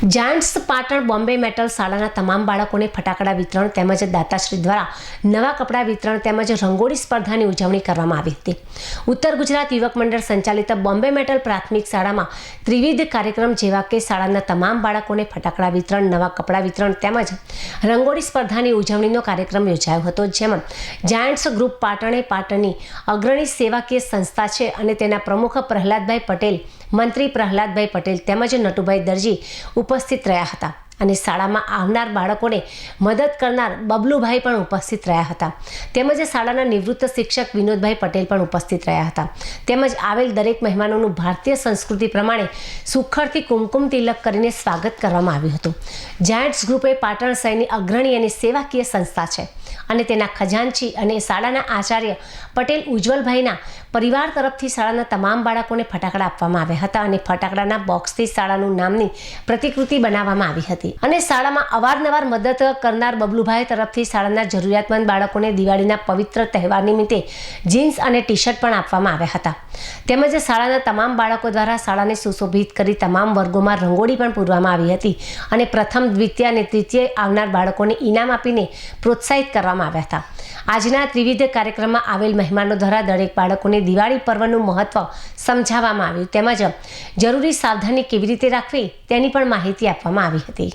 Giants Patan Bombay metal શાળાના તમામ બાળકોને ફટાકડા વિતરણ તેમજ દાતાશ્રી દ્વારા નવા કપડાં વિતરણ તેમજ રંગોળી સ્પર્ધાની ઉજવણી કરવામાં આવી હતી. ઉત્તર ગુજરાત યુવક મંડળ સંચાલિત બોમ્બે મેટલ પ્રાથમિક શાળામાં ત્રિવિધ કાર્યક્રમ જેવા કે શાળાના તમામ બાળકોને ફટાકડા વિતરણ, નવા કપડાં વિતરણ તેમજ રંગોળી સ્પર્ધાની ઉજવણીનો કાર્યક્રમ યોજાયો હતો, જેમાં જાયન્ટ્સ ગ્રુપ પાટણે પાટણની અગ્રણી સેવાકીય સંસ્થા છે અને તેના પ્રમુખ પ્રહલાદભાઈ પટેલ, મંત્રી પ્રહલાદભાઈ પટેલ તેમજ નટુભાઈ દરજી ઉપસ્થિત રહ્યા હતા અને શાળામાં આવનાર બાળકોને મદદ કરનાર બબલુભાઈ પણ ઉપસ્થિત રહ્યા હતા. તેમજ શાળાના નિવૃત્ત શિક્ષક વિનોદભાઈ પટેલ પણ ઉપસ્થિત રહ્યા હતા. તેમજ આવેલ દરેક મહેમાનોનું ભારતીય સંસ્કૃતિ પ્રમાણે સુખડથી કુમકુમ તિલક કરીને સ્વાગત કરવામાં આવ્યું હતું. જાયન્ટ્સ ગ્રુપે પાટણ શહેરની અગ્રણી અને સેવાકીય સંસ્થા છે અને તેના ખજાનચી અને શાળાના આચાર્ય પટેલ ઉજ્જવલભાઈના પરિવાર તરફથી શાળાના તમામ બાળકોને ફટાકડા આપવામાં આવ્યા હતા અને ફટાકડાના બોક્સથી શાળાનું નામની પ્રતિકૃતિ બનાવવામાં આવી અને શાળામાં અવારનવાર મદદ કરનાર બબલુભાઈ તરફથી શાળાના જરૂરિયાતમંદ બાળકોને દિવાળીના પવિત્ર તહેવાર નિમિત્તે જીન્સ અને ટી શર્ટ પણ આપવામાં આવ્યા હતા. તેમજ શાળાના તમામ બાળકો દ્વારા શાળાને સુશોભિત કરી તમામ વર્ગોમાં રંગોળી પણ પૂરવામાં આવી હતી અને પ્રથમ, દ્વિતીય અને તૃતીય આવનાર બાળકોને ઇનામ આપીને પ્રોત્સાહિત કરવામાં આવ્યા હતા. આજના ત્રિવિધ કાર્યક્રમમાં આવેલ મહેમાનો દ્વારા દરેક બાળકોને દિવાળી પર્વનું મહત્વ સમજાવવામાં આવ્યું. તેમજ જરૂરી સાવધાની કેવી રીતે રાખવી તેની પણ માહિતી આપવામાં આવી હતી.